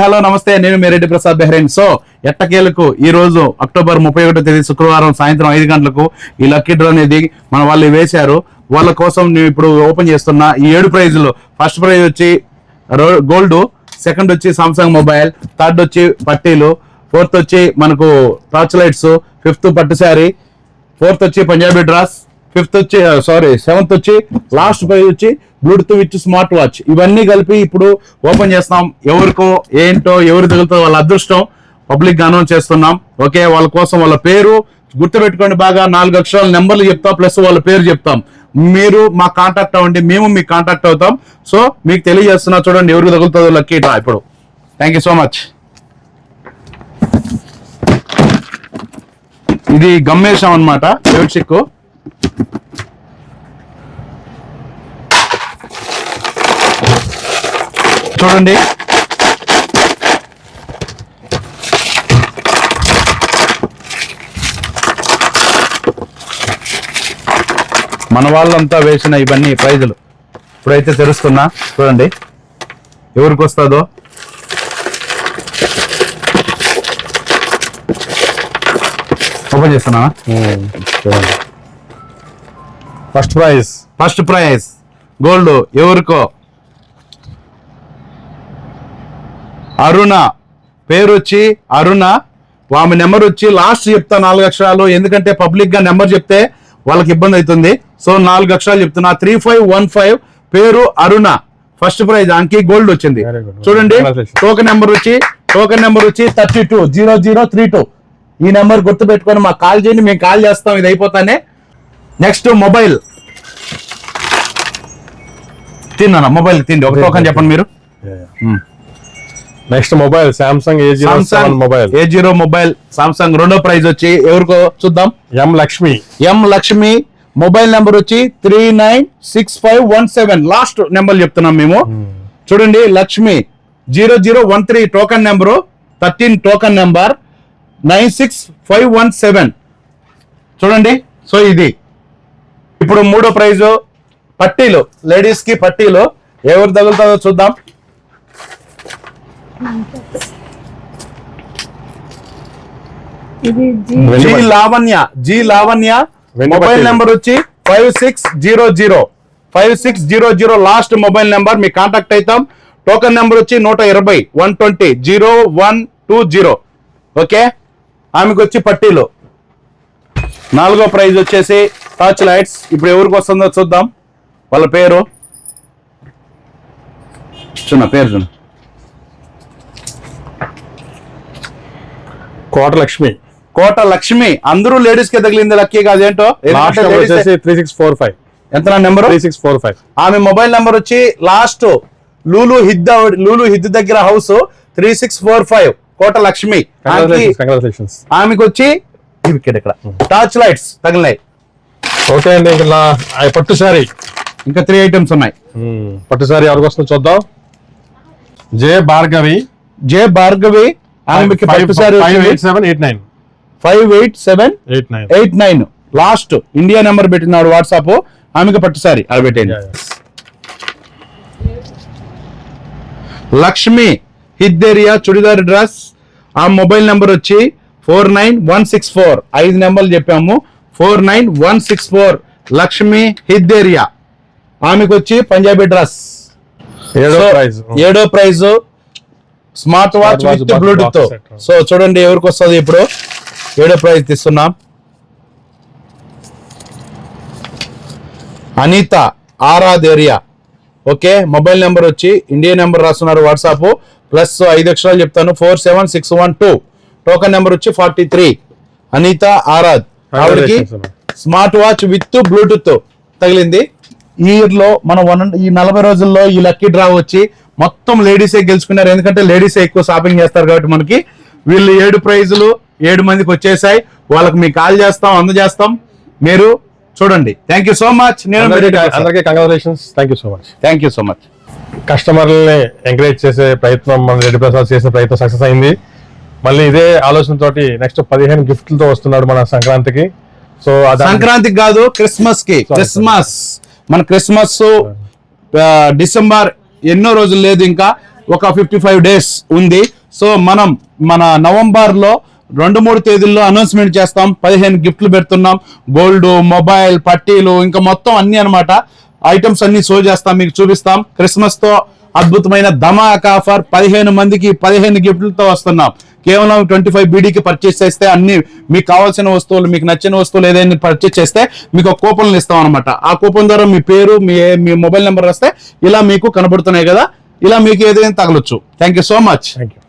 Hello నమస్తే. నేను మీ రెడ్డి ప్రసాద్ బెహ్రెన్. సో ఎట్టకేలకు ఈ రోజు అక్టోబర్ ముప్పై ఒకటో తేదీ శుక్రవారం సాయంత్రం ఐదు గంటలకు ఈ లక్కీ డ్రా అనేది మన వాళ్ళు వేశారు. వాళ్ళ కోసం నేను ఇప్పుడు ఓపెన్ చేస్తున్న ఈ ఏడు ప్రైజులు. ఫస్ట్ ప్రైజ్ వచ్చి గోల్డ్ సెకండ్ వచ్చి సామ్సంగ్ మొబైల్ థర్డ్ వచ్చి పట్టీలు ఫోర్త్ వచ్చి మనకు టార్చ్ లైట్స్ ఫిఫ్త్ పట్టు శారీ ఫోర్త్ వచ్చి పంజాబీ డ్రాస్ ఫిఫ్త్ వచ్చి సారీ సెవెంత్ వచ్చి లాస్ట్ ప్రైజ్ వచ్చి బ్లూటూత్ విత్ స్మార్ట్ వాచ్ ఇవన్నీ కలిపి ఇప్పుడు ఓపెన్ చేస్తాం ఎవరికో ఏంటో ఎవరు తగులుతో వాళ్ళ అదృష్టం పబ్లిక్గా అనౌన్స్ చేస్తున్నాం. ఓకే వాళ్ళ కోసం వాళ్ళ పేరు గుర్తుపెట్టుకోండి బాగా. నాలుగు అక్షరాల నెంబర్లు చెప్తాం ప్లస్ వాళ్ళ పేరు చెప్తాం. మీరు మా కాంటాక్ట్ అవ్వండి మేము మీకు కాంటాక్ట్ అవుతాం. సో మీకు తెలియజేస్తున్నా చూడండి ఎవరికి తగులుతుందో లక్కీ టా ఇప్పుడు. థ్యాంక్ యూ సో మచ్ ఇది గమ్మేశాం అనమాట ఫేవరెట్ చిక్కు. చూడండి. మన వాళ్ళంతా వేసిన ఇవన్నీ ప్రైజులు. ఇప్పుడైతే తెరుస్తున్నా. చూడండి. ఎవరికి వస్తుందో? ఓపెన్ చేస్తున్నా first prize. First prize. Gold ఎవరికో? అరుణ. పేరు వచ్చి అరుణ. ఆమె నెంబర్ వచ్చి లాస్ట్ చెప్తా నాలుగు అక్షరాలు. ఎందుకంటే పబ్లిక్గా నెంబర్ చెప్తే వాళ్ళకి ఇబ్బంది అవుతుంది. సో నాలుగు అక్షరాలు చెప్తున్నా. Three five one five. పేరు అరుణ. First prize. అంకి గోల్డ్ వచ్చింది. చూడండి. టోకెన్ నెంబర్ వచ్చి టోకెన్ నెంబర్ వచ్చి thirty two zero zero three two. ఈ నెంబర్ గుర్తు పెట్టుకొని మాకు కాల్ చేయండి. మేము కాల్ చేస్తాం. ఇది అయిపోతానే. Next mobile. తిన్నా మొబైల్ తిండి. ఒక టోకెన్ చెప్పండి మీరు. Next mobile Samsung A zero mobile. A zero mobile Samsung రెండో ప్రైజ్ వచ్చి ఎవరికో చూద్దాం. M Lakshmi M Lakshmi mobile number వచ్చి three nine six five one seven last number చెప్తున్నాం మేము. చూడండి Lakshmi zero zero one three token number thirteen token number nine six five one seven చూడండి so ఇది. ఇప్పుడు మూడో ప్రైజ్ పట్టీలు. లేడీస్కి పట్టీలు. ఎవరు తగులుతుందో చూద్దాం. ఇది G. Lavanya ji Lavanya. Mobile. Number వచ్చి five six zero zero. Five six zero zero last mobile number. మీ కాంటాక్ట్ అవుతాం. టోకెన్ నెంబర్ వచ్చి నూట ఇరవై one twenty zero one two zero. Okay? ఆమెకు వచ్చి పట్టీలు. నాలుగో ప్రైజ్ వచ్చేసి టార్చ్ లైట్స్. ఇప్పుడు ఎవరికి వస్తుందో చూద్దాం. వాళ్ళ పేరు? చిన్న పేరు చూడు. కోట లక్ష్మి కోట లక్ష్మి అందరూ లేడీస్కి తగిలింది ఎందుకంటే ladies వచ్చేసి త్రీ సిక్స్ ఫోర్ ఫైవ్. ఎంత నా number? Three six four five. ఆమె మొబైల్ నెంబర్ వచ్చి లాస్ట్ లూలు హిద్ లూలు హిద్ దగ్గర house three six four five. Kota Lakshmi ఆమెకు వచ్చి ఇవి ఇక్కడ ఇక్కడ. Torch lights తగిలినాయి. ఓకే అండి ఇంకా నా ఆ పట్టు సారీ ఇంకా త్రీ ఐటమ్స్ ఉన్నాయి. పట్టు సారీ ఎవరికి వస్తుందో చూద్దాం. జే భార్గవి. జే భార్గవి ఆమెకి పట్టు sari five eight seven eight nine five eight seven eight nine eight nine last India number పెట్టినాడు వాట్సాప్ ఆమెకి పట్టు సారీ అది పెట్టేయండి. లక్ష్మి హిద్దెరియా చుడిదార్ డ్రెస్. ఆ మొబైల్ నెంబర్ వచ్చి four nine one six four. ఐదు నెంబర్లు చెప్పాము. Four nine one six four. Lakshmi హిద్దెరియా. ఆమెకు వచ్చి పంజాబీ డ్రెస్. ఏడో ప్రైజ్. ఏడో prize. Smart watch with Bluetooth set. So చూడండి ఎవరికి వస్తుంది ఇప్పుడు. ఏడో ప్రైజ్ తీస్తున్నాం. Anitha Aradh area okay mobile number వచ్చి ఇండియా నెంబర్ రాస్తున్నారు వాట్సాప్. ప్లస్ ఐదు అక్షరాలు చెప్తాను. Four seven six one two. Token number వచ్చి ఫార్టీ త్రీ. అనిత ఆరాధ్. ఆవిడకి స్మార్ట్ వాచ్ విత్ బ్లూటూత్ తగిలింది. ఈ ఇయర్లో మన వన్ ఈ నలభై రోజుల్లో ఈ లక్కీ డ్రా వచ్చి మొత్తం లేడీసే గెలుచుకున్నారు. ఎందుకంటే లేడీసే ఎక్కువ షాపింగ్ చేస్తారు కాబట్టి మనకి వీళ్ళు ఏడు ప్రైజులు ఏడు మందికి వచ్చేసాయి. వాళ్ళకి మీకు కాల్ చేస్తాం అందజేస్తాం. మీరు చూడండి. థ్యాంక్ యూ సో మచ్ నేను అందరికీ congratulations thank you so much thank you so much కస్టమర్లని encourage చేసే ప్రయత్నం మన రెడ్డి ప్రసాద్ చేసే ప్రయత్నం సక్సెస్ అయింది. మళ్ళీ ఇదే ఆలోచనతోటి నెక్స్ట్ పదిహేను గిఫ్ట్లతో వస్తున్నాడు మన సంక్రాంతికి. సో సంక్రాంతికి కాదు క్రిస్మస్కి క్రిస్మస్. మన క్రిస్మస్ డిసెంబర్ ఎన్నో రోజులు లేదు ఇంకా. ఒక ఫిఫ్టీ ఫైవ్ డేస్ ఉంది. సో మనం మన నవంబర్లో రెండు మూడు తేదీల్లో అనౌన్స్మెంట్ చేస్తాం. పదిహేను గిఫ్ట్లు పెడుతున్నాం. గోల్డ్ మొబైల్ పట్టీలు ఇంకా మొత్తం అన్ని అన్నమాట. ఐటమ్స్ అన్ని షో చేస్తాం మీకు చూపిస్తాం. క్రిస్మస్తో అద్భుతమైన ధమాక్ ఆఫర్ పదిహేను మందికి పదిహేను గిఫ్ట్లతో వస్తున్నాం. కేవలం ట్వంటీ ఫైవ్ బీడీకి పర్చేస్ చేస్తే అన్ని మీకు కావాల్సిన వస్తువులు మీకు నచ్చిన వస్తువులు ఏదైనా పర్చేస్ చేస్తే మీకు ఒక కూపన్లు ఇస్తాం అనమాట ఆ కూపన్ ద్వారా మీ పేరు మీ మీ మొబైల్ నెంబర్ వస్తే ఇలా మీకు కనబడుతున్నాయి కదా. ఇలా మీకు ఏదైనా తగలొచ్చు. Thank you so much thank you